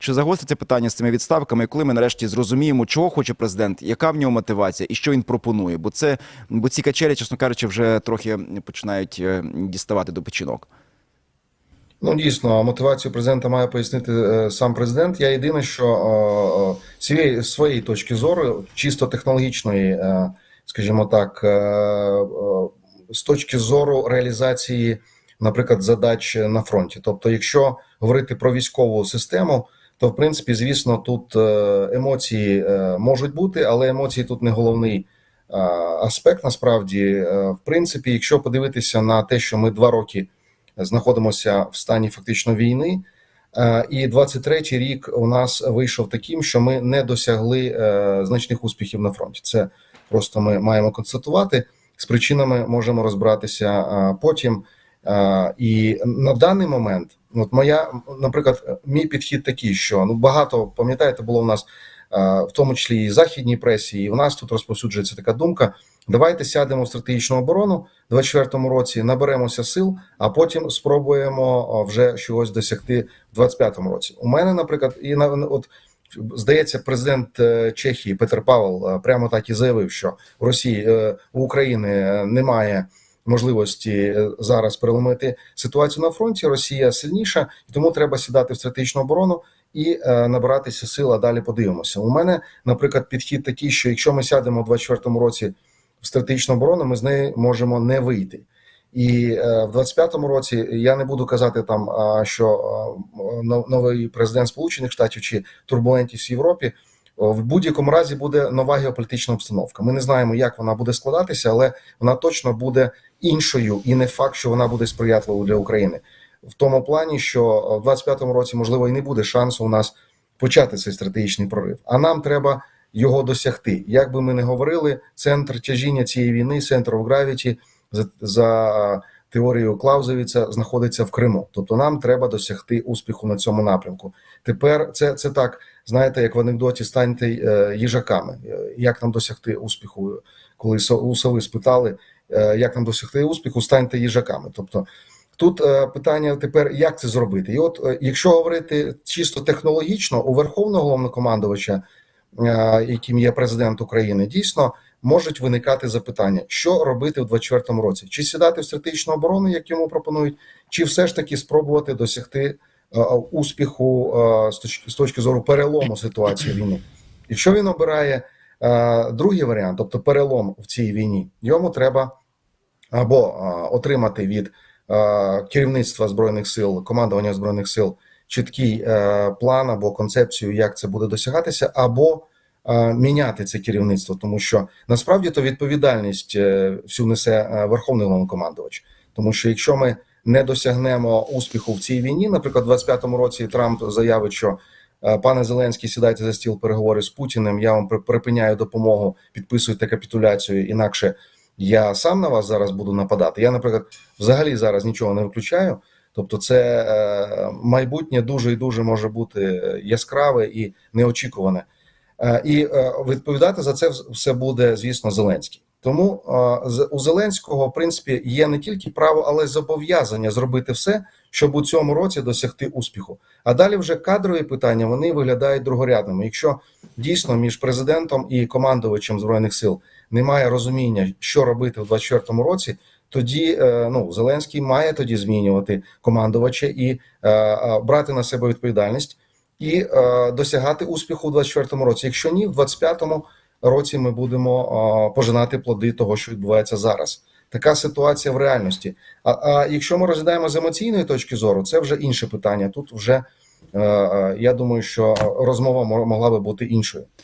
Чи загостриться питання з цими відставками? Коли ми нарешті зрозуміємо, чого хоче президент, яка в нього мотивація і що він пропонує? Бо це бо ці качелі, чесно кажучи, вже трохи починають е, діставати до печінок. Ну, дійсно, мотивацію президента має пояснити е, сам президент. Я єдине, що е, з своєї точки зору, чисто технологічної, скажімо так, з точки зору реалізації, наприклад, задач на фронті. Тобто, якщо говорити про військову систему, то в принципі, звісно, тут е, емоції е, можуть бути, але емоції тут не головний е, аспект. Насправді, в принципі, якщо подивитися на те, що ми два роки знаходимося в стані фактично війни. І 23-й рік у нас вийшов таким, що ми не досягли значних успіхів на фронті. Це просто ми маємо констатувати. З причинами можемо розбиратися потім. Е, І на даний момент, от моя, наприклад, мій підхід такий, що ну багато пам'ятаєте, було у нас е, в тому числі і західній пресі, і в нас тут розповсюджується така думка. Давайте сядемо в стратегічну оборону в 24-му році, наберемося сил, а потім спробуємо вже чогось досягти в 25-му році. У мене, наприклад, і на от здається, президент е, Чехії Петр Павел е, прямо так і заявив, що в Росії е, у України е, немає можливості е, зараз переломити ситуацію на фронті. Росія сильніша, і тому треба сідати в стратегічну оборону і е, набиратися сил. А далі подивимося. У мене, наприклад, підхід такий, що якщо ми сядемо в 24-му році в стратегічну оборону, ми з неї можемо не вийти. І е, в 25-му році я не буду казати там, що но- новий президент Сполучених Штатів чи турбулентність в Європі. О, В будь-якому разі буде нова геополітична обстановка. Ми не знаємо, як вона буде складатися, але вона точно буде іншою, і не факт, що вона буде сприятливою для України. В тому плані, що в 25-му році можливо і не буде шансу у нас почати цей стратегічний прорив. А нам треба його досягти. Як би ми не говорили, центр тяжіння цієї війни, Center of Gravity, за, за теорією Клаузевіца, знаходиться в Криму. Тобто нам треба досягти успіху на цьому напрямку. Тепер це, це так, знаєте, як в анекдоті станьте е, їжаками. Е, Як нам досягти успіху, коли сови спитали, е, як нам досягти успіху, станьте їжаками. Тобто Тут питання тепер, як це зробити, і от якщо говорити чисто технологічно, у верховного головнокомандувача, яким є президент України, дійсно можуть виникати запитання, що робити в 24-му році: чи сідати в стратегічну оборону, як йому пропонують, чи все ж таки спробувати досягти е, успіху е, з точки зору перелому ситуації війни. Якщо він обирає е, другий варіант, тобто перелом в цій війні, йому треба або е, отримати від е, керівництва збройних сил, командування збройних сил чіткий е, план або концепцію, як це буде досягатися, або е, міняти це керівництво, тому що насправді то відповідальність е, всю несе верховний головнокомандувач. Тому що якщо ми не досягнемо успіху в цій війні, наприклад, у 25-му році Трамп заявить, що пане Зеленський, сідайте за стіл переговорів з Путіним. Я вам припиняю допомогу, підписуйте капітуляцію, інакше я сам на вас зараз буду нападати. Я, наприклад, взагалі зараз нічого не виключаю. Тобто, це е, майбутнє дуже і дуже може бути яскраве і неочікуване. Е, і е, відповідати за це все буде, звісно, Зеленський. Тому у Зеленського, в принципі, є не тільки право, але й зобов'язання зробити все, щоб у цьому році досягти успіху. А далі вже кадрові питання вони виглядають другорядними. Якщо дійсно між президентом і командувачем збройних сил немає розуміння, що робити в 24-му році, тоді е, ну Зеленський має тоді змінювати командувача і е, е, брати на себе відповідальність і досягати успіху у 24-му році. Якщо ні, в 25-му році ми будемо пожинати плоди того, що відбувається зараз. Така ситуація в реальності. А, а якщо ми розглядаємо з емоційної точки зору, це вже інше питання. Тут вже я думаю, що розмова могла би бути іншою.